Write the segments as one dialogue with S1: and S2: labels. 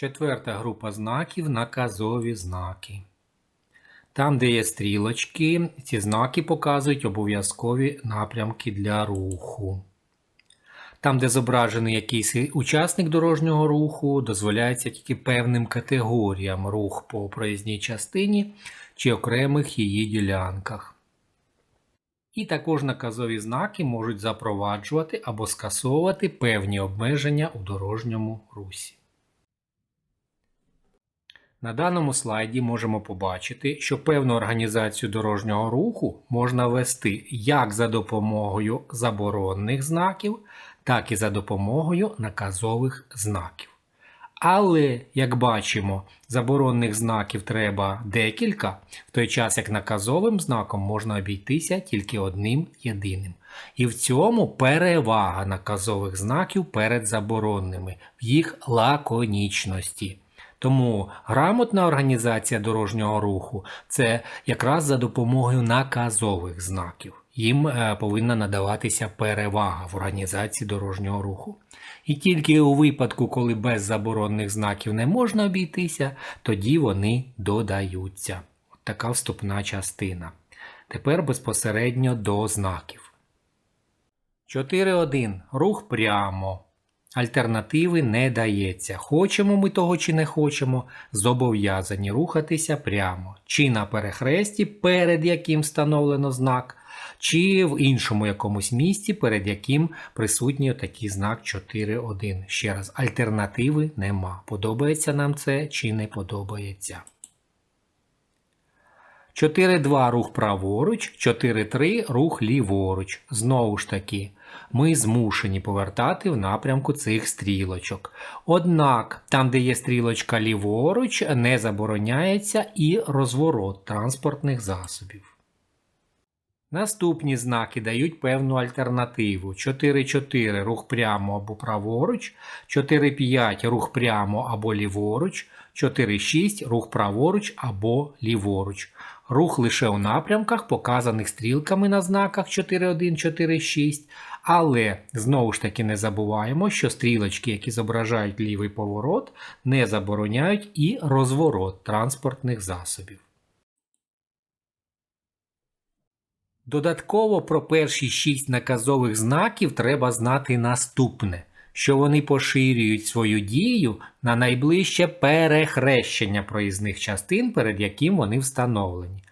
S1: Четверта група знаків наказові знаки. Там, де є стрілочки, ці знаки показують обов'язкові напрямки для руху. Там, де зображений якийсь учасник дорожнього руху, дозволяється тільки певним категоріям рух по проїзній частині чи окремих її ділянках. І також наказові знаки можуть запроваджувати або скасовувати певні обмеження у дорожньому русі. На даному слайді можемо побачити, що певну організацію дорожнього руху можна вести як за допомогою заборонних знаків, так і за допомогою наказових знаків. Але, як бачимо, заборонних знаків треба декілька, в той час як наказовим знаком можна обійтися тільки одним єдиним. І в цьому перевага наказових знаків перед заборонними в їх лаконічності. Тому грамотна організація дорожнього руху це якраз за допомогою наказових знаків. Їм е, повинна надаватися перевага в організації дорожнього руху. І тільки у випадку, коли без заборонних знаків не можна обійтися, тоді вони додаються. От така вступна частина. Тепер безпосередньо до знаків. 4.1. Рух прямо. Альтернативи не дається. Хочемо ми того чи не хочемо, зобов'язані рухатися прямо, чи на перехресті, перед яким встановлено знак, чи в іншому якомусь місці, перед яким присутній такий знак 4.1. Ще раз, альтернативи нема. Подобається нам це чи не подобається. 4.2 рух праворуч, 4.3 рух ліворуч. Знову ж таки, ми змушені повертати в напрямку цих стрілочок. Однак, там, де є стрілочка ліворуч, не забороняється і розворот транспортних засобів. Наступні знаки дають певну альтернативу. 4-4 рух прямо або праворуч, 4-5 рух прямо або ліворуч, 4-6 рух праворуч або ліворуч. Рух лише у напрямках, показаних стрілками на знаках 4.1, 4.6. Але знову ж таки не забуваємо, що стрілочки, які зображають лівий поворот, не забороняють і розворот транспортних засобів. Додатково про перші шість наказових знаків треба знати наступне, що вони поширюють свою дію на найближче перехрещення проїзних частин, перед яким вони встановлені.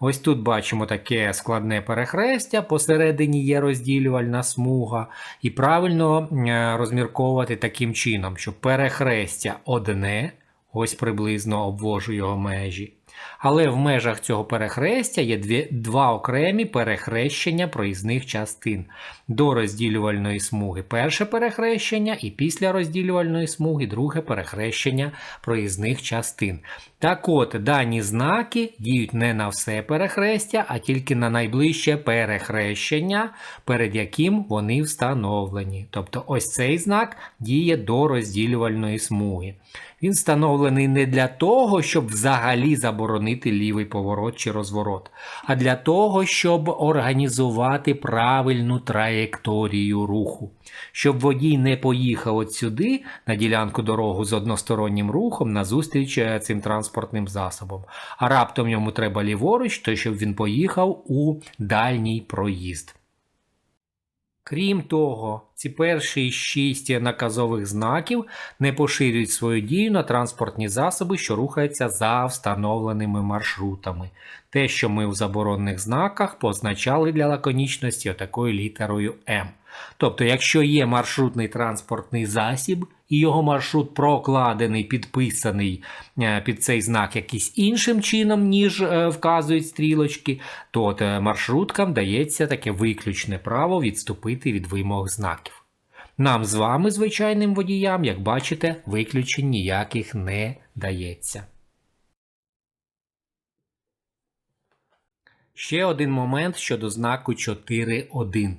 S1: Ось тут бачимо таке складне перехрестя, посередині є розділювальна смуга, і правильно е, розмірковувати таким чином, що перехрестя одне, ось приблизно обвожу його межі. Але в межах цього перехрестя є дві, два окремі перехрещення проїзних частин. До розділювальної смуги перше перехрещення, і після розділювальної смуги друге перехрещення проїзних частин. Так от, дані знаки діють не на все перехрестя, а тільки на найближче перехрещення, перед яким вони встановлені. Тобто ось цей знак діє до розділювальної смуги. Він встановлений не для того, щоб взагалі заборонити лівий поворот чи розворот, а для того, щоб організувати правильну траєкторію руху, щоб водій не поїхав от сюди на ділянку дорогу з одностороннім рухом назустріч е, цим транспортним засобом. А раптом йому треба ліворуч, то щоб він поїхав у дальній проїзд. Крім того, ці перші шість наказових знаків не поширюють свою дію на транспортні засоби, що рухаються за встановленими маршрутами. Те, що ми в заборонених знаках позначали для лаконічності отакою літерою М. Тобто, якщо є маршрутний транспортний засіб, і його маршрут прокладений, підписаний е, під цей знак якийсь іншим чином, ніж е, вказують стрілочки, то от е, маршруткам дається таке виключне право відступити від вимог знаків. Нам з вами, звичайним водіям, як бачите, виключень ніяких не дається. Ще один момент щодо знаку 4.1.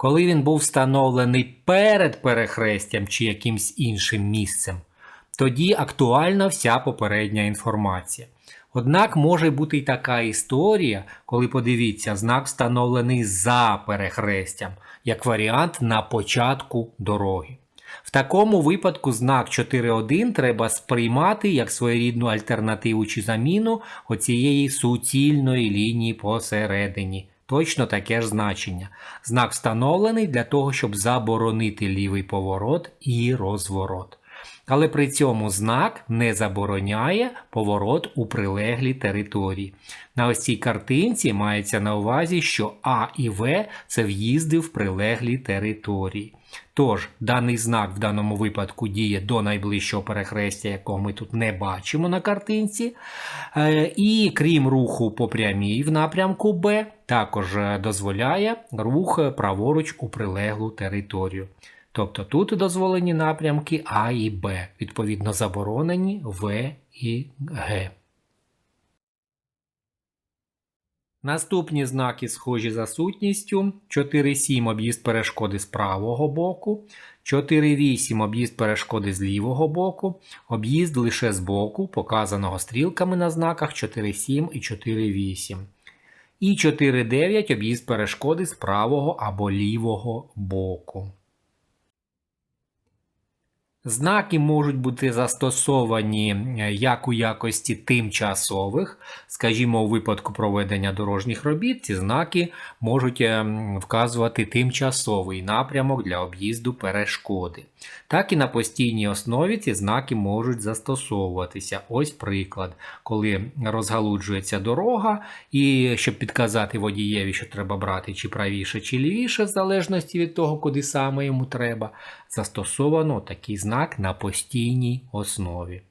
S1: Коли він був встановлений перед перехрестям чи якимсь іншим місцем, тоді актуальна вся попередня інформація. Однак може бути й така історія, коли подивіться, знак встановлений за перехрестям, як варіант на початку дороги. В такому випадку знак 4.1 треба сприймати як своєрідну альтернативу чи заміну оцієї суцільної лінії посередині. Точно таке ж значення. Знак встановлений для того, щоб заборонити лівий поворот і розворот. Але при цьому знак не забороняє поворот у прилеглій території. На ось цій картинці мається на увазі, що А і В це в'їзди в прилеглі території. Тож, даний знак в даному випадку діє до найближчого перехрестя, якого ми тут не бачимо на картинці. Е, І крім руху по прямій в напрямку Б, також е, дозволяє рух праворуч у прилеглу територію. Тобто тут дозволені напрямки А і Б, відповідно заборонені В і Г. Наступні знаки схожі за сутністю. 4,7 об'їзд перешкоди з правого боку, 4,8 об'їзд перешкоди з лівого боку, об'їзд лише з боку, показаного стрілками на знаках 4,7 і 4,8. І 4,9 об'їзд перешкоди з правого або лівого боку. Знаки можуть бути застосовані е, як у якості тимчасових, скажімо, у випадку проведення дорожніх робіт, ці знаки можуть е, вказувати тимчасовий напрямок для об'їзду перешкоди. Так і на постійній основі ці знаки можуть застосовуватися. Ось приклад, коли розгалуджується дорога, і щоб підказати водієві, що треба брати чи правіше, чи лівіше, в залежності від того, куди саме йому треба, застосовано такий знак на постійній основі.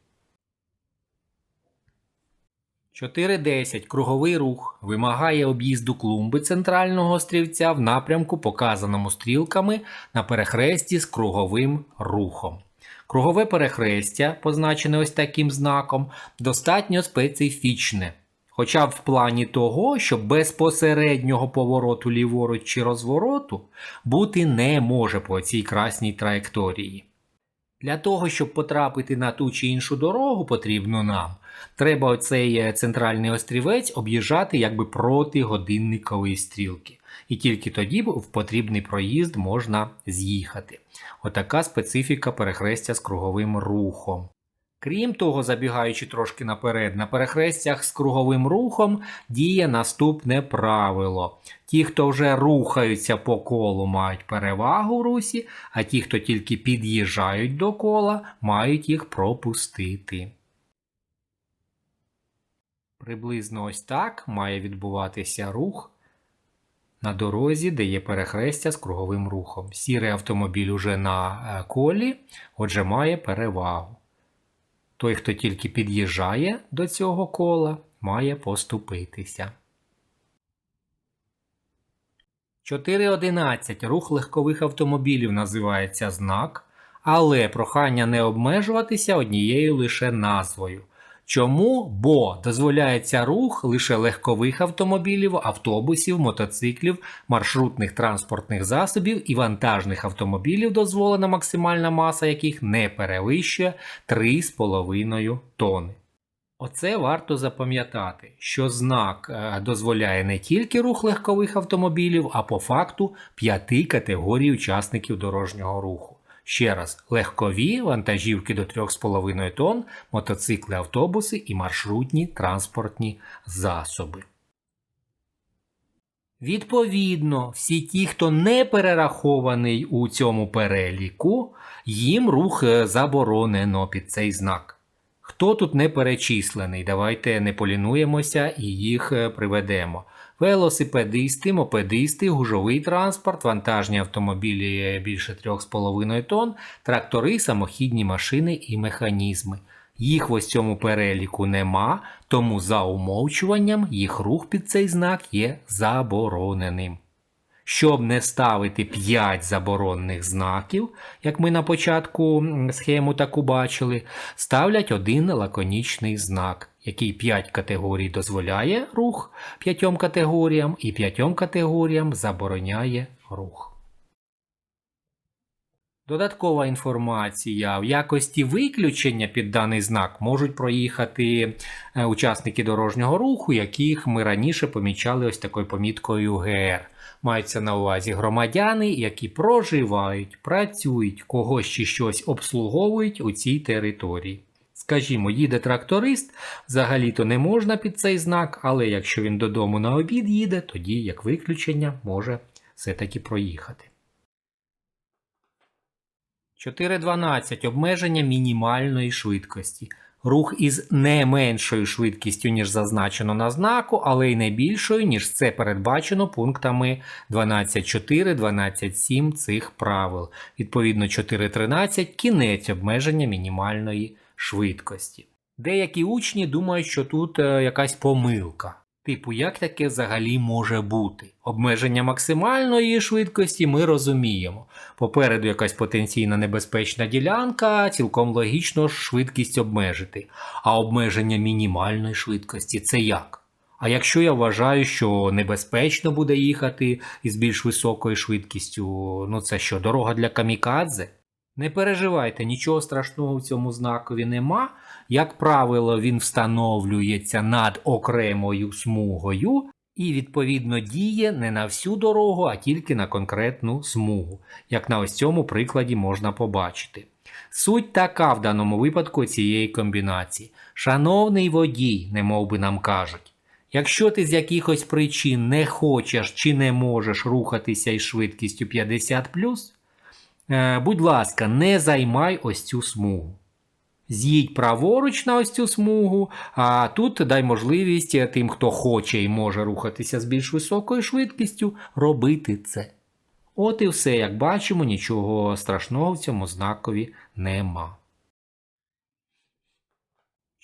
S1: 4.10. Круговий рух вимагає об'їзду клумби центрального острівця в напрямку, показаному стрілками на перехресті з круговим рухом. Кругове перехрестя, позначене ось таким знаком, достатньо специфічне. Хоча в плані того, що безпосереднього повороту ліворуч чи розвороту бути не може по цій красній траєкторії. Для того, щоб потрапити на ту чи іншу дорогу, потрібно нам, треба оцей е, центральний острівець об'їжджати якби проти годинникової стрілки. І тільки тоді в потрібний проїзд можна з'їхати. Отака специфіка перехрестя з круговим рухом. Крім того, забігаючи трошки наперед, на перехрестях з круговим рухом діє наступне правило. Ті, хто вже рухаються по колу, мають перевагу в русі, а ті, хто тільки під'їжджають до кола, мають їх пропустити. Приблизно ось так має відбуватися рух на дорозі, де є перехрестя з круговим рухом. Сірий автомобіль уже на е, колі, отже, має перевагу. Той, хто тільки під'їжджає до цього кола, має поступитися. 4.11. Рух легкових автомобілів називається знак, але прохання не обмежуватися однією лише назвою. Чому? Бо дозволяється рух лише легкових автомобілів, автобусів, мотоциклів, маршрутних транспортних засобів і вантажних автомобілів, дозволена максимальна маса яких не перевищує 3,5 тонни. Оце варто запам'ятати, що знак е, дозволяє не тільки рух легкових автомобілів, а по факту п'яти категорій учасників дорожнього руху. Ще раз, легкові вантажівки до 3,5 тонн, мотоцикли, автобуси і маршрутні транспортні засоби. Відповідно, всі ті, хто не перерахований у цьому переліку, їм рух е, заборонено під цей знак. Хто тут не перечислений? Давайте не полінуємося і їх е, приведемо. Велосипедисти, мопедисти, гужовий транспорт, вантажні автомобілі більше 3,5 тонн, трактори, самохідні машини і механізми. Їх в ось цьому переліку нема, тому за умовчуванням їх рух під цей знак є забороненим. Щоб не ставити 5 заборонних знаків, як ми на початку схему таку бачили, ставлять один лаконічний знак, який 5 категорій дозволяє рух п'ятьом категоріям і п'ятьом категоріям забороняє рух. Додаткова інформація в якості виключення під даний знак можуть проїхати е, учасники дорожнього руху, яких ми раніше помічали ось такою поміткою ГР. Маються на увазі громадяни, які проживають, працюють, когось чи щось обслуговують у цій території. Скажімо, їде тракторист, взагалі-то не можна під цей знак, але якщо він додому на обід їде, тоді як виключення може все-таки проїхати. 4.12. Обмеження мінімальної швидкості. Рух із не меншою швидкістю, ніж зазначено на знаку, але й не більшою, ніж це передбачено пунктами 12.4, 12.7 цих правил. Відповідно, 4.13 кінець обмеження мінімальної швидкості. Деякі учні думають, що тут е, якась помилка. Типу, як таке взагалі може бути? Обмеження максимальної швидкості ми розуміємо. Попереду якась потенційна небезпечна ділянка, цілком логічно швидкість обмежити. А обмеження мінімальної швидкості це як? А якщо я вважаю, що небезпечно буде їхати із більш високою швидкістю, ну це що, дорога для камікадзе? Не переживайте, нічого страшного в цьому знакові нема. Як правило, він встановлюється над окремою смугою і, відповідно, діє не на всю дорогу, а тільки на конкретну смугу, як на ось цьому прикладі можна побачити. Суть така в даному випадку цієї комбінації. Шановний водій, немов би нам кажуть. Якщо ти з якихось причин не хочеш чи не можеш рухатися із швидкістю 50, е, будь ласка, не займай ось цю смугу з'їдь праворуч на ось цю смугу, а тут дай можливість тим, хто хоче і може рухатися з більш високою швидкістю, робити це. От і все, як бачимо, нічого страшного в цьому знакові нема.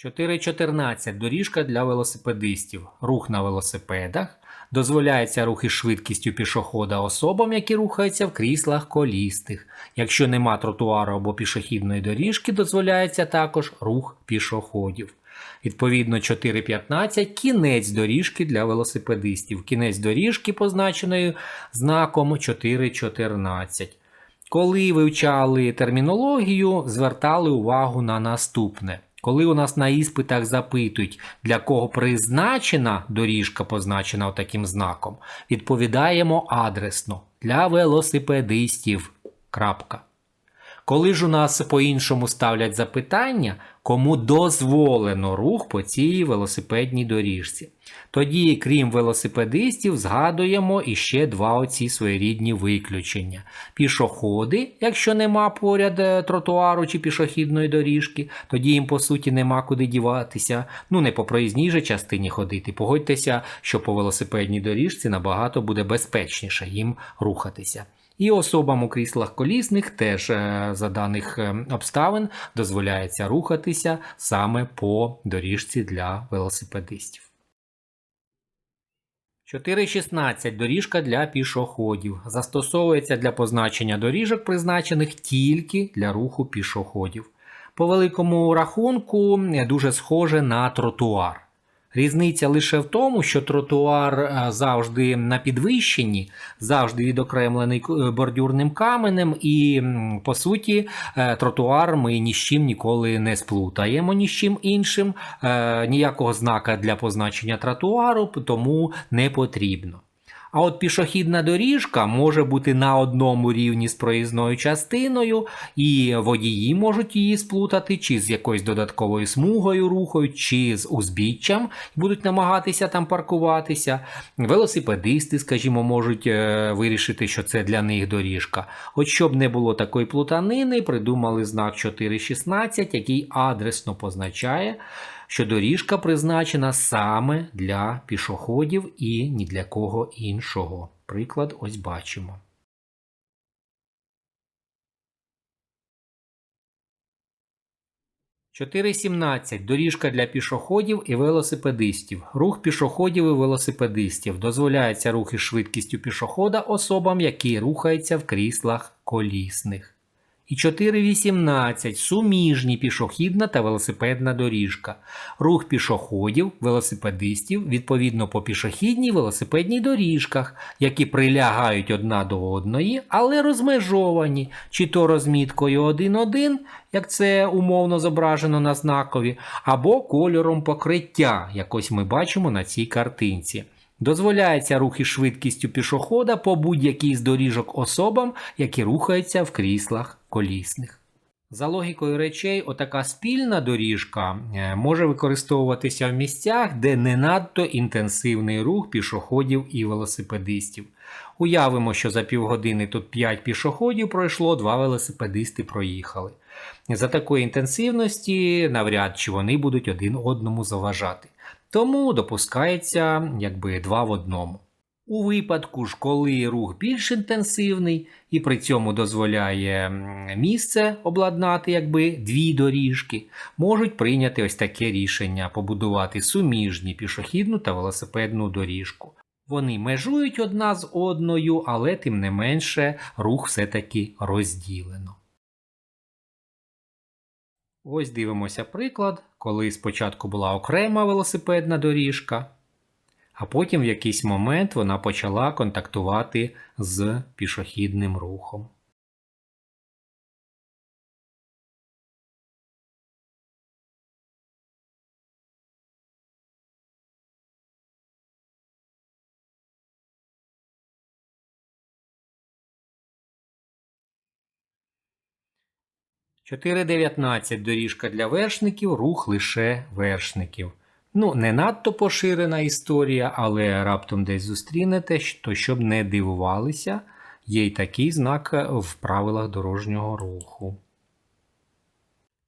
S1: 4.14. Доріжка для велосипедистів. Рух на велосипедах. Дозволяється рух із швидкістю пішохода особам, які рухаються в кріслах колістих. Якщо нема тротуару або пішохідної доріжки, дозволяється також рух пішоходів. Відповідно, 4.15 кінець доріжки для велосипедистів. Кінець доріжки, позначеною знаком 4.14. Коли вивчали термінологію, звертали увагу на наступне. Коли у нас на іспитах запитують, для кого призначена доріжка, позначена таким знаком, відповідаємо адресно для велосипедистів. Крапка. Коли ж у нас по-іншому ставлять запитання, кому дозволено рух по цій велосипедній доріжці. Тоді, крім велосипедистів, згадуємо іще два оці своєрідні виключення. Пішоходи, якщо нема поряд е, тротуару чи пішохідної доріжки, тоді їм, по суті, нема куди діватися. Ну, не по проїзній же частині ходити. Погодьтеся, що по велосипедній доріжці набагато буде безпечніше їм рухатися. І особам у кріслах колісних теж е, за даних е, обставин дозволяється рухатися саме по доріжці для велосипедистів. 4.16. Доріжка для пішоходів. Застосовується для позначення доріжок, призначених тільки для руху пішоходів. По великому рахунку дуже схоже на тротуар. Різниця лише в тому, що тротуар е, завжди на підвищенні, завжди відокремлений е, бордюрним каменем, і, по суті, е, тротуар ми ні з чим ніколи не сплутаємо ні з чим іншим. Ніякого знака для позначення тротуару тому не потрібно. А от пішохідна доріжка може бути на одному рівні з проїзною частиною, і водії можуть її сплутати, чи з якоюсь додатковою смугою рухою, чи з узбіччям будуть намагатися там паркуватися. Велосипедисти, скажімо, можуть е, вирішити, що це для них доріжка. От щоб не було такої плутанини, придумали знак 416, який адресно позначає що доріжка призначена саме для пішоходів і ні для кого іншого. Приклад ось бачимо. 4.17. Доріжка для пішоходів і велосипедистів. Рух пішоходів і велосипедистів. Дозволяється рух із швидкістю пішохода особам, які рухаються в кріслах колісних. І 4.18. Суміжні пішохідна та велосипедна доріжка. Рух пішоходів, велосипедистів відповідно по пішохідній велосипедній доріжках, які прилягають одна до одної, але розмежовані, чи то розміткою 1.1, як це умовно зображено на знакові, або кольором покриття, як ось ми бачимо на цій картинці. Дозволяється рух із швидкістю пішохода по будь-якій з доріжок особам, які рухаються в кріслах колісних. За логікою речей, отака спільна доріжка е, може використовуватися в місцях, де не надто інтенсивний рух пішоходів і велосипедистів. Уявимо, що за півгодини тут 5 пішоходів пройшло, 2 велосипедисти проїхали. За такої інтенсивності навряд чи вони будуть один одному заважати. Тому допускається якби два в одному. У випадку ж, коли рух більш інтенсивний і при цьому дозволяє місце обладнати якби дві доріжки, можуть прийняти ось таке рішення побудувати суміжні пішохідну та велосипедну доріжку. Вони межують одна з одною, але тим не менше рух все-таки розділено. Ось дивимося приклад, коли спочатку була окрема велосипедна доріжка, а потім в якийсь момент вона почала контактувати з пішохідним рухом. Чотири дев'ятнадцять доріжка для вершників, рух лише вершників. Ну, не надто поширена історія, але раптом десь зустрінете, то щоб не дивувалися, є й такий знак в правилах дорожнього руху.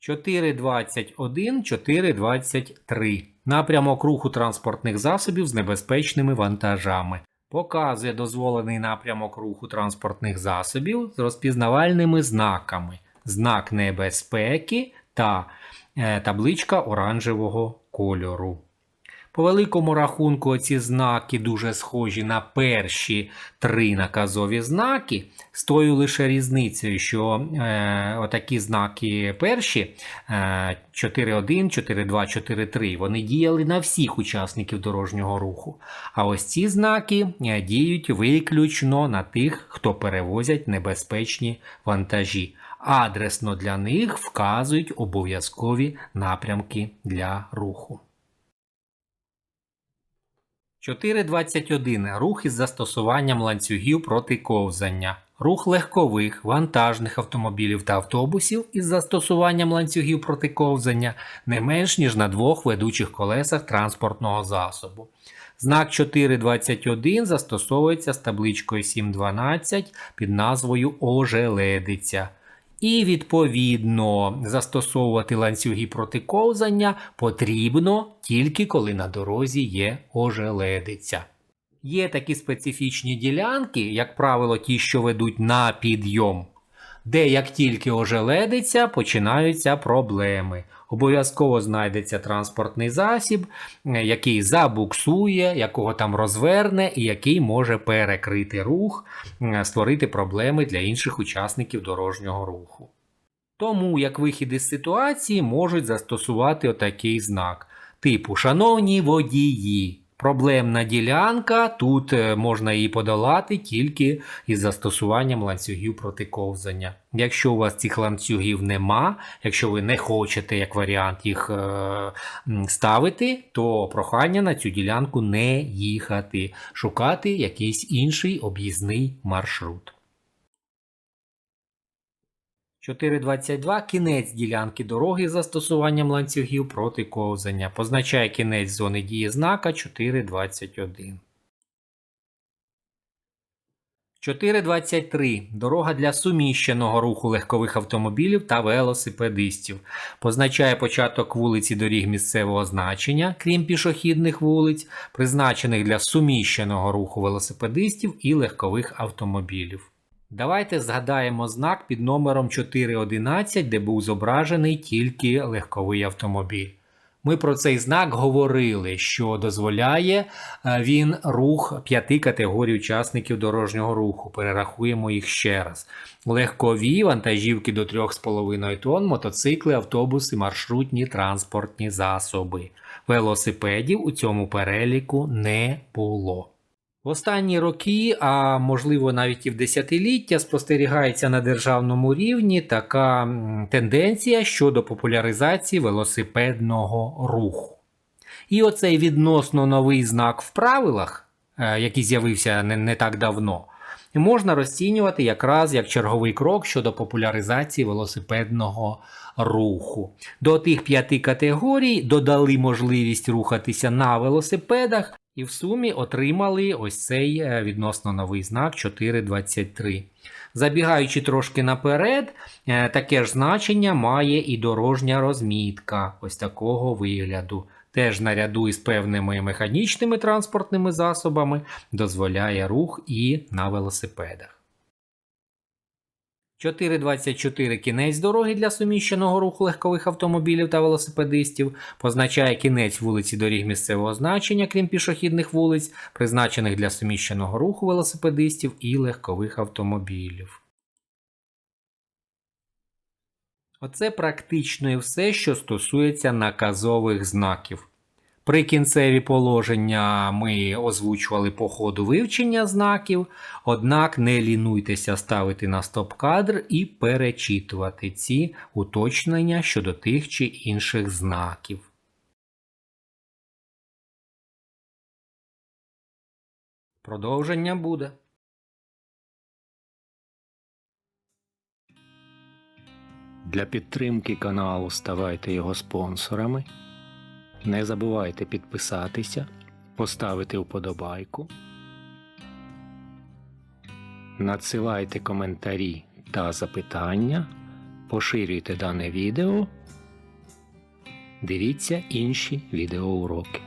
S1: 4.21, 4.23. Напрямок руху транспортних засобів з небезпечними вантажами. Показує дозволений напрямок руху транспортних засобів з розпізнавальними знаками. Знак небезпеки та е, табличка оранжевого кольору. По великому рахунку, ці знаки дуже схожі на перші три наказові знаки, з тою лише різницею, що е, отакі знаки перші е, 4.1, 4.2, 4.3, вони діяли на всіх учасників дорожнього руху. А ось ці знаки е, діють виключно на тих, хто перевозять небезпечні вантажі. Адресно для них вказують обов'язкові напрямки для руху. 4.21. Рух із застосуванням ланцюгів проти ковзання. Рух легкових, вантажних автомобілів та автобусів із застосуванням ланцюгів проти ковзання не менш ніж на двох ведучих колесах транспортного засобу. Знак 4.21 застосовується з табличкою 7.12 під назвою Ожеледиця. І, відповідно, застосовувати ланцюги проти ковзання потрібно тільки коли на дорозі є ожеледиця. Є такі специфічні ділянки, як правило, ті, що ведуть на підйом, де як тільки ожеледиться, починаються проблеми. Обов'язково знайдеться транспортний засіб, е, який забуксує, якого там розверне і який може перекрити рух, е, створити проблеми для інших учасників дорожнього руху. Тому як вихід із ситуації можуть застосувати отакий знак, типу Шановні водії. Проблемна ділянка, тут е, можна її подолати тільки із застосуванням ланцюгів проти ковзання. Якщо у вас цих ланцюгів нема, якщо ви не хочете як варіант їх е ставити, то прохання на цю ділянку не їхати, шукати якийсь інший об'їзний маршрут. 4.22 кінець ділянки дороги з застосуванням ланцюгів проти ковзання. Позначає кінець зони дії знака 4.21. 4.23. Дорога для суміщеного руху легкових автомобілів та велосипедистів. Позначає початок вулиці доріг місцевого значення, крім пішохідних вулиць, призначених для суміщеного руху велосипедистів і легкових автомобілів. Давайте згадаємо знак під номером 411, де був зображений тільки легковий автомобіль. Ми про цей знак говорили, що дозволяє е, він рух п'яти категорій учасників дорожнього руху. Перерахуємо їх ще раз: легкові, вантажівки до 3,5 тонн, мотоцикли, автобуси, маршрутні транспортні засоби. Велосипедів у цьому переліку не було. В останні роки, а можливо навіть і в десятиліття, спостерігається на державному рівні така тенденція щодо популяризації велосипедного руху. І оцей відносно новий знак в правилах, е, який з'явився не, не так давно, можна розцінювати якраз як черговий крок щодо популяризації велосипедного руху. До тих п'яти категорій додали можливість рухатися на велосипедах, і в сумі отримали ось цей е, відносно новий знак 423. Забігаючи трошки наперед, е, таке ж значення має і дорожня розмітка ось такого вигляду. Теж наряду із певними механічними транспортними засобами дозволяє рух і на велосипедах. 4.24 кінець дороги для суміщеного руху легкових автомобілів та велосипедистів позначає кінець вулиці доріг місцевого значення, крім пішохідних вулиць, призначених для суміщеного руху велосипедистів і легкових автомобілів. Оце практично і все, що стосується наказових знаків. Прикінцеві положення ми озвучували по ходу вивчення знаків, однак не лінуйтеся ставити на стоп-кадр і перечитувати ці уточнення щодо тих чи інших знаків. Продовження буде.
S2: Для підтримки каналу ставайте його спонсорами. Не забувайте підписатися, поставити вподобайку. Надсилайте коментарі та запитання, поширюйте дане відео. Дивіться інші відеоуроки.